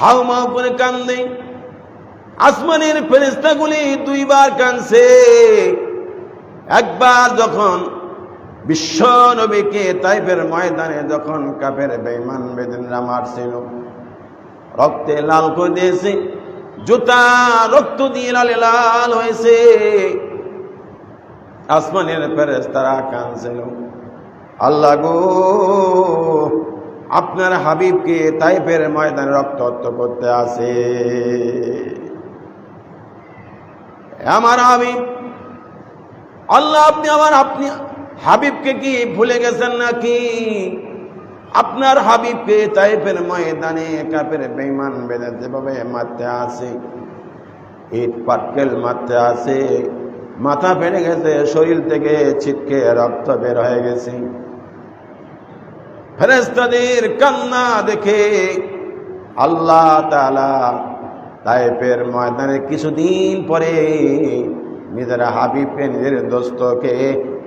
How মাউ করে কান্দে। আসমানের ফেরেস্তাগুলি দুইবার কানছে একবার যখন বিশ্ব নবীকে তাইফের ময়দানে যখন কাপের বেইমান বেদিনরা মারছিল, রক্তে লাল করে দিয়েছে, জুতা রক্ত দিয়ে লালে লাল হয়েছে। আসমানের ফেরেস্তারা কানছিল আল্লাহ গো আপনার হাবিবকে তাইফের ময়দানে রক্তাক্ত করতে আসে। আমার হাবিব, আল্লাহ আপনি আমার, আপনি হাবিবকে কি ভুলে গেছেন নাকি? আপনার হাবিবকে তাইফের ময়দানে কাপের বেইমান বেঁধে যেভাবে মারতে আসে, ইট পাটকেল মারতে আসে, মাথা ফেটে গেছে, শরীর থেকে ছিটকে রক্ত বের হয়ে গেছে। ফেরেস্তাদের কান্না দেখে আল্লাহ তালা তাইফের ময়দানে কিছুদিন পরে নিজের হাবিবকে, নিজের দোস্তকে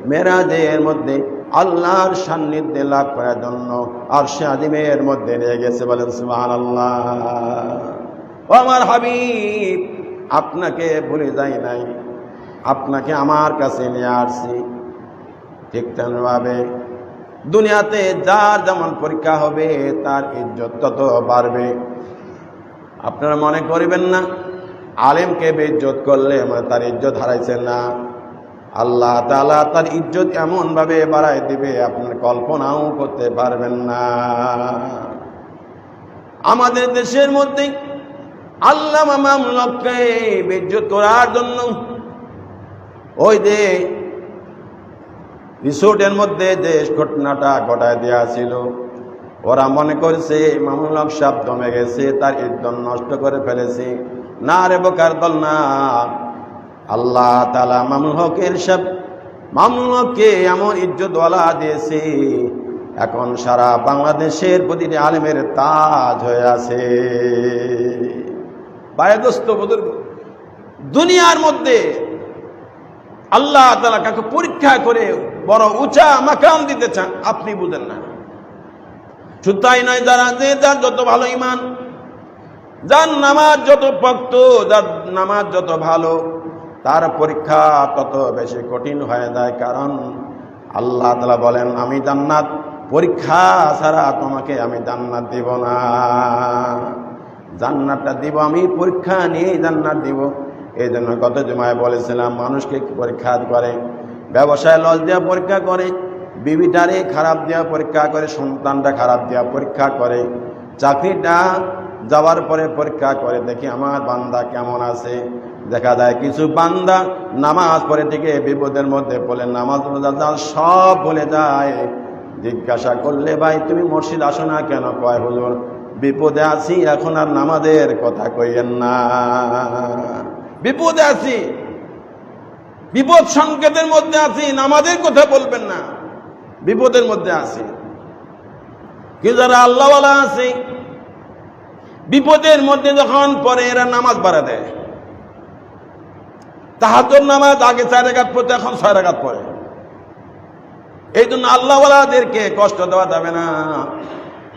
মেরাজের মধ্যে আল্লাহর সান্নিধ্যে লাভ করার জন্য আর সে আদিমের মধ্যে নিয়ে গেছে বলেন সুহান আল্লাহ আমার হাবিব, আপনাকে ভুলে যাই নাই, আপনাকে আমার কাছে নিয়ে আসছি। ঠিক তেমনভাবে দুনিয়াতে যার যেমন পরীক্ষা হবে, তার ইজ্জত তত বাড়বে। আপনারা মনে করিবেন না, আলেমকে বেইজ্জত করলে মানে তার ইজ্জত হারাইছেন না। আল্লাহ তালা তার ইজ্জত এমনভাবে বাড়াই দিবে, আপনার কল্পনাও করতে পারবেন না। আমাদের দেশের মধ্যে আল্লাহ মামলককে বেজ্জত করার জন্য ওই যে রিসোর্টের মধ্যে যে ঘটনাটা ঘটায় দেওয়া ছিল, ওরা মনে করছে মামুলক সাপ জমে গেছে, তার ইজ্জত নষ্ট করে ফেলেছে। না রে বোকার দল না। আল্লাহ তালা মামুল হকের সব মামুল হককে এমন ইজ্জতওয়ালা দিয়েছে, এখন সারা বাংলাদেশের প্রতিটি আলেমের তাজ হয়ে আছে। বায়দস্ত দুনিয়ার মধ্যে আল্লাহ তালা কাকে পরীক্ষা করে বড় উঁচা মাকাম দিতে চান, আপনি বুঝেন না। শুধু তাই নয়, যারা যে যার যত ভালো ইমান যার নামাজ যত ভক্ত যার নামাজ যত ভালো, তার পরীক্ষা তত বেশি কঠিন হয়ে যায়, কারণ আল্লাহ তালা বলেন, আমি জান্নাত, পরীক্ষা ছাড়া তোমাকে আমি জান্নাত দিব না। জান্নাতটা দিব আমি, পরীক্ষা নিয়ে জান্নাত দিব। এই জন্য গত জমায় বলেছিলাম, মানুষকে পরীক্ষা করে ব্যবসায় লস দেওয়া পরীক্ষা করে, বিবিটারে খারাপ দেওয়া পরীক্ষা করে, সন্তানটা খারাপ দেওয়া পরীক্ষা করে, চাকরিটা যাওয়ার পরে পরীক্ষা করে, দেখি আমার বান্দা কেমন আছে। দেখা যায় কিছু বান্দা নামাজ পড়ে থেকে বিপদের মধ্যে বলে নামাজ সব বলে যায়। জিজ্ঞাসা করলে, ভাই, তুমি মসজিদ আসো না কেন? কয়, হুজুর, বিপদে আছি, এখন আর নামাজের কথা কইয়েন না। বিপদে আছি। বিপদ সংকেতের মধ্যে আছি, নামাজের কথা বলবেন না। বিপদের মধ্যে আছি। কি যারা আল্লাহওয়ালা আছে, বিপদের মধ্যে যখন পরে এরা নামাজ বাড়া দেয়। তাহাজর নামাজ আগে চার রেখাত পড়তে, এখন ছয় রেখাত পড়ে। এই জন্য আল্লাহওয়ালাদেরকে কষ্ট দেওয়া যাবে না।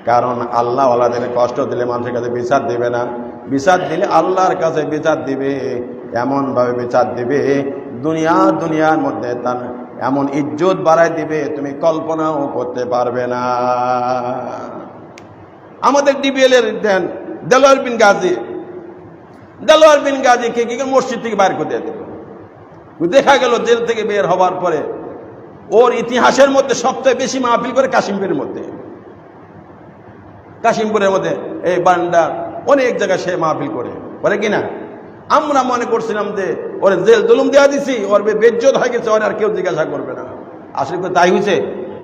কারণ আল্লাহওয়ালাদের কষ্ট দিলে মানুষের কাছে বিচার দিবে না। বিচার দিলে আল্লাহর কাছে বিচার দিবে, এমনভাবে বিচার দিবে দুনিয়া দুনিয়ার মধ্যে তার এমন ইজ্জত বাড়ায় দিবে, তুমি কল্পনাও করতে পারবে না। আমাদের ডিবিএল এর দেন, দেলোয়ার বিন গাজী। দেলোয়ার বিন গাজীকে কি মসজিদ থেকে বাইর করে দিল? দেখা গেল জেল থেকে বের হওয়ার পরে ওর ইতিহাসের মধ্যে সবচেয়ে বেশি মাহফিল করে কাশিমপুরের মধ্যে। কাশিমপুরের মধ্যে এই বান্ডার অনেক জায়গায় সে মাহফিল করে। করে কিনা আমরা মনে করছিলাম যে, ওরে জেল জুলুম দেওয়া দিছি, ওর বেজ্জত হয়ে গেছে, ওর আর কেউ জিজ্ঞাসা করবে না। আসলে তাই হয়েছে